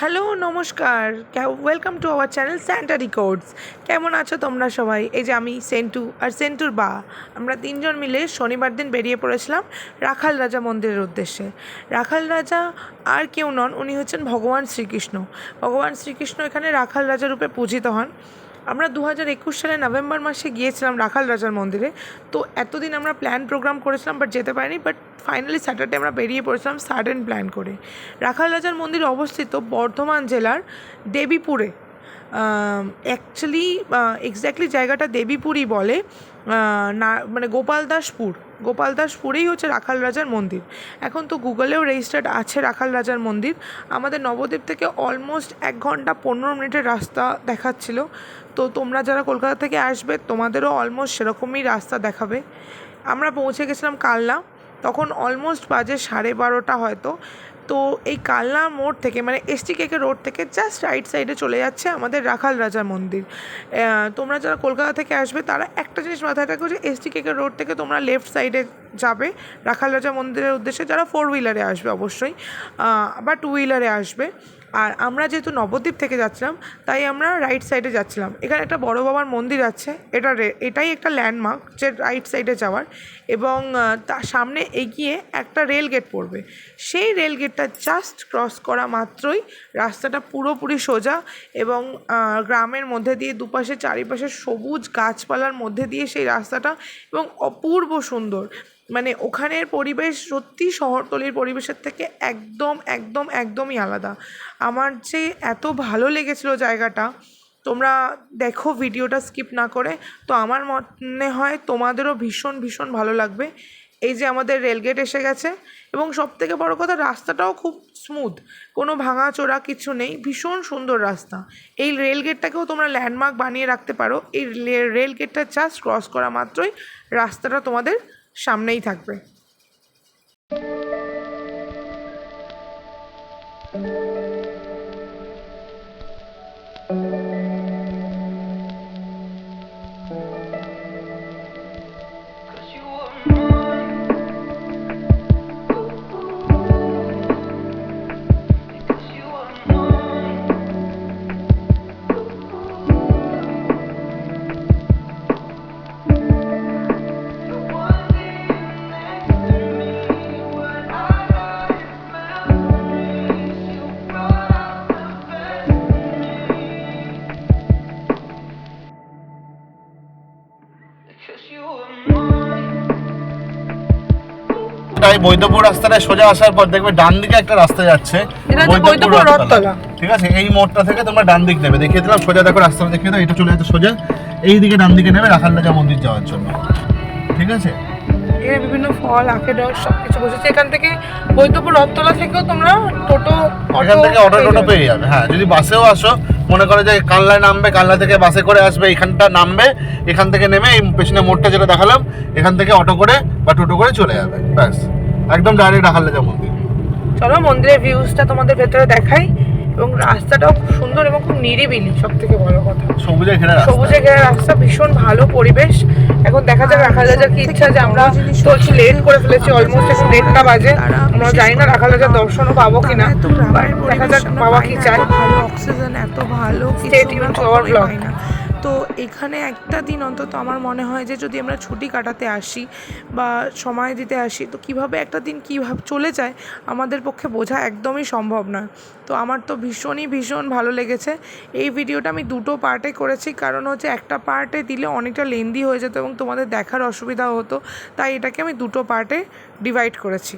Hello, নমস্কার। Welcome to our channel Santa Records কেমন আছো তোমরা সবাই? এই যে আমি, সেন্টু আর সেন্টুর বা। আমরা তিনজন মিলে শনিবার দিন বেরিয়ে পড়েছিলাম রাখাল রাজা মন্দিরের উদ্দেশ্যে। রাখাল রাজা আর কেউ নন, উনি হচ্ছেন ভগবান শ্রীকৃষ্ণ। ভগবান শ্রীকৃষ্ণ এখানে রাখাল রাজা রূপে পূজিত হন। আমরা দু হাজার একুশ সালে নভেম্বর মাসে গিয়েছিলাম রাখাল রাজার মন্দিরে। তো এতদিন আমরা প্ল্যান প্রোগ্রাম করেছিলাম বাট যেতে পারিনি বাট ফাইনালি স্যাটারডে আমরা বেরিয়ে পড়েছিলাম সাডেন প্ল্যান করে। রাখাল রাজার মন্দির অবস্থিত বর্ধমান জেলার দেবীপুরে। অ্যাকচুয়ালি এক্স্যাক্টলি জায়গাটা দেবীপুরই বলে না মানে গোপালদাসপুর গোপালদাসপুরেই হচ্ছে রাখাল রাজার মন্দির। এখন তো গুগলেও রেজিস্টার্ড আছে রাখাল রাজার মন্দির। আমাদের নবদ্বীপ থেকে অলমোস্ট এক ঘণ্টা পনেরো মিনিটের রাস্তা দেখাচ্ছিল। তো তোমরা যারা কলকাতা থেকে আসবে, তোমাদেরও অলমোস্ট সেরকমই রাস্তা দেখাবে। আমরা পৌঁছে গেছিলাম কালনা। তখন অলমোস্ট বাজে সাড়ে বারোটা হয়তো। তো এই কালনা মোড় থেকে মানে এসটি কেকে রোড থেকে জাস্ট রাইট সাইডে চলে যাচ্ছে আমাদের রাখাল রাজা মন্দির। তোমরা যারা কলকাতা থেকে আসবে, তারা একটা জিনিস মাথায় রাখো যে এসটি কেকে রোড থেকে তোমরা লেফট সাইডে যাবে। রাখাল রাজা মন্দিরের উদ্দেশ্যে যারা ফোর হুইলারে আসবে অবশ্যই বা টু হুইলারে আসবে। আর আমরা যেহেতু নবদ্বীপ থেকে যাচ্ছিলাম, তাই আমরা রাইট সাইডে যাচ্ছিলাম। এখানে একটা বড় বাবার মন্দির আছে, এটা এটাই একটা ল্যান্ডমার্ক যে রাইট সাইডে যাওয়ার। এবং তার সামনে এগিয়ে একটা রেল গেট পড়বে। সেই রেল গেটটা জাস্ট ক্রস করা মাত্রই রাস্তাটা পুরোপুরি সোজা এবং গ্রামের মধ্যে দিয়ে দুপাশে, চারিপাশে সবুজ গাছপালার মধ্যে দিয়ে সেই রাস্তাটা এবং অপূর্ব সুন্দর। মানে ওখানের পরিবেশ সত্যি শহরতলির পরিবেশের থেকে একদম একদম, একদমই আলাদা। আমার যে এত ভালো লেগেছিল জায়গাটা, তোমরা দেখো ভিডিওটা স্কিপ না করে, তো আমার মনে হয় তোমাদেরও ভীষণ ভীষণ ভালো লাগবে। এই যে আমাদের রেলগেট এসে গেছে এবং সব থেকে বড় কথা, রাস্তাটাও খুব স্মুথ কোনো ভাঙাচোরা কিছু নেই, ভীষণ সুন্দর রাস্তা। এই রেলগেটটাকেও তোমরা ল্যান্ডমার্ক বানিয়ে রাখতে পারো। এই রেলগেটটা জাস্ট ক্রস করা মাত্রই রাস্তাটা তোমাদের সামনেই থাকবে। Cause তাই বৈদ্যপুর রাস্তাটায় সোজা আসার পর দেখবে ডান দিকে একটা রাস্তা যাচ্ছে। বৈদ্যপুর রথতলা। ঠিক আছে? এই মোড়টা থেকে তোমরা ডান দিক নেবে। দেখিয়ে দিলাম সোজা দেখো রাস্তাটা দেখিয়ে দাও এটা চলে যাচ্ছে সোজা। এই দিকে ডান দিকে নেবে রাখাল রাজা মন্দির যাওয়ার জন্য। ঠিক আছে? এখানে বিভিন্ন ফল আখের রস সব কিছু বসেছে। এখান থেকে বৈদ্যপুর রথতলা থেকেও তোমরা টোটো এখান থেকে অটো টোটো পেয়ে যাবে। হ্যাঁ যদি বাসেও আসো মনে করে যে কাল্লায় নামবে, কাল্লা থেকে বাসে করে আসবে এখানটা নামবে, এখান থেকে নেমে এই পেছনে মোড়টা যেটা দেখালাম, এখান থেকে অটো করে বা টোটো করে চলে যাবে, ব্যাস। একদম ডাইরেক্ট রাখাল যা মন্দির। চলো মন্দিরের ভিউজটা তোমাদের ভেতরে দেখাই। এবং রাস্তাটাও খুব সুন্দর এবং খুব নিরিবিলি সব থেকে বড় কথা। সবুজে ঘেরা রাস্তা। সবুজে ঘেরা রাস্তা ভীষণ ভালো পরিবেশ। এখন দেখা যাক রাখাল রাজার কি ইচ্ছা যে আমরা তো একটু লেট করে ফেলেছি অলমোস্ট একটু দেড়টা বাজে। আমরা জানি না রাখাল রাজার দর্শনও পাবো কিনা। দেখা যাক বাবা কি চায়। ভালো অক্সিজেন এত ভালো Stay tuned to তো এখানে একটা দিন অন্তত আমার মনে হয় যে যদি আমরা ছুটি কাটাতে আসি বা সময় দিতে আসি, তো কীভাবে একটা দিন কীভাবে চলে যায় আমাদের পক্ষে বোঝা একদমই সম্ভব নয় তো আমার তো ভীষণই ভীষণ ভালো লেগেছে। এই ভিডিওটা আমি দুটো পার্টে করেছি, কারণ হচ্ছে একটা পার্টে দিলে অনেকটা লেন্দি হয়ে যেত এবং তোমাদের দেখার অসুবিধা হতো, তাই এটাকে আমি দুটো পার্টে ডিভাইড করেছি।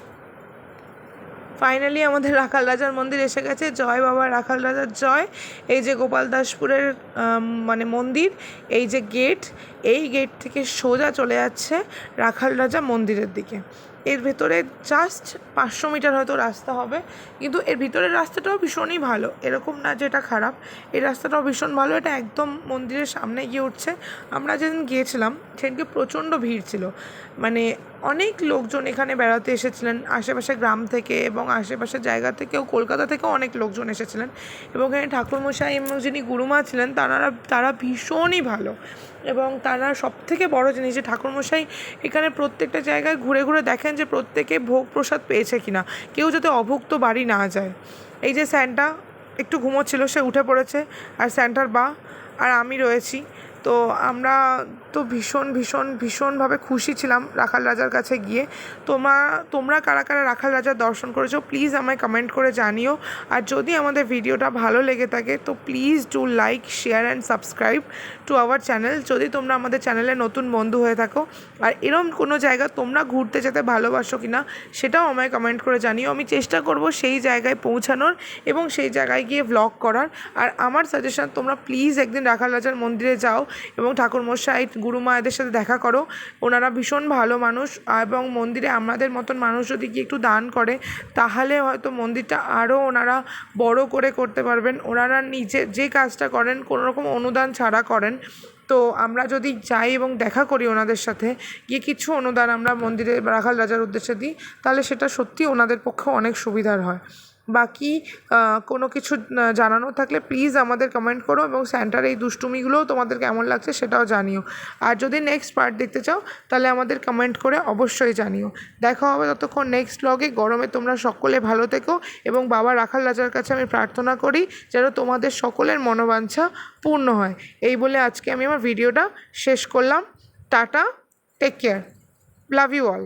ফাইনালি আমাদের রাখাল রাজার মন্দির এসে গেছে। জয় বাবা, রাখাল রাজার জয়। এই যে গোপাল দাসপুরের মানে মন্দির, এই যে গেট এই গেট থেকে সোজা চলে যাচ্ছে রাখাল রাজা মন্দিরের দিকে। এর ভেতরে জাস্ট পাঁচশো মিটার হয়তো রাস্তা হবে, কিন্তু এর ভিতরের রাস্তাটাও ভীষণই ভালো। এরকম না যে এটা খারাপ। এই রাস্তাটাও ভীষণ ভালো। এটা একদম মন্দিরের সামনে গিয়ে উঠছে। আমরা যেদিন গিয়েছিলাম, সেদিনকে প্রচণ্ড ভিড় ছিল। মানে অনেক লোকজন এখানে বেড়াতে এসেছিলেন, আশেপাশে গ্রাম থেকে এবং আশেপাশের জায়গা থেকেও, কলকাতা থেকেও অনেক লোকজন এসেছিলেন। এবং এখানে ঠাকুরমশাই এবং যিনি গুরুমা ছিলেন তারা তারা ভীষণই ভালো। এবং তারা সব থেকে বড় জিনিস যে ঠাকুরমশাই এখানে প্রত্যেকটা জায়গায় ঘুরে ঘুরে দেখেন যে প্রত্যেকে ভোগ প্রসাদ পেয়েছে কিনা। কেউ যাতে অভুক্ত বাড়ি না যায়। এই যে স্যান্টা একটু ঘুমোচ্ছিল, সে উঠে পড়েছে। আর স্যান্টার বা, আর আমি রয়েছি। তো আমরা তো ভীষণ ভীষণ, ভীষণভাবে খুশি ছিলাম রাখাল রাজার কাছে গিয়ে। তোমা, তোমরা কারা কারা রাখাল রাজার দর্শন করেছ প্লিজ আমায় কমেন্ট করে জানিও। আর যদি আমাদের ভিডিওটা ভালো লেগে থাকে, তো please do like share and subscribe to our channel যদি তোমরা আমাদের চ্যানেলে নতুন বন্ধু হয়ে থাকো, আর এরম কোনো জায়গা তোমরা ঘুরতে যেতে ভালোবাসো কি না সেটাও আমায় কমেন্ট করে জানিও। আমি চেষ্টা করব সেই জায়গায় পৌঁছানোর এবং সেই জায়গায় গিয়ে ব্লগ করার। আর আমার সাজেশন তোমরা প্লিজ একদিন রাখাল রাজার মন্দিরে যাও এবং ঠাকুরমশাই গুরুমা এদের সাথে দেখা করো। ওনারা ভীষণ ভালো মানুষ এবং মন্দিরে আমাদের মতন মানুষ যদি গিয়ে একটু দান করে, তাহলে হয়তো মন্দিরটা আরও ওনারা বড় করে করতে পারবেন। ওনারা নিজে যে কাজটা করেন, কোনো রকম অনুদান ছাড়া করেন। তো আমরা যদি যাই এবং দেখা করি ওনাদের সাথে, গিয়ে কিছু অনুদান আমরা মন্দিরে রাখাল রাজার উদ্দেশ্যে দিই, তাহলে সেটা সত্যি ওনাদের পক্ষে অনেক সুবিধার হয়। বাকি কোনো কিছু জানানোর থাকলে প্লিজ আমাদের কমেন্ট করো এবং স্যান্টার এই দুষ্টুমিগুলোও তোমাদের কেমন লাগছে সেটাও জানিও। আর যদি নেক্সট পার্ট দেখতে চাও, তাহলে আমাদের কমেন্ট করে অবশ্যই জানিও। দেখা হবে ততক্ষণ নেক্সট ব্লগে গরমে তোমরা সকলে ভালো থেকো এবং বাবা রাখাল রাজার কাছে আমি প্রার্থনা করি যেন তোমাদের সকলের মনোবাঞ্ছা পূর্ণ হয়। এই বলে আজকে আমি আমার ভিডিওটা শেষ করলাম। Tata take care love you all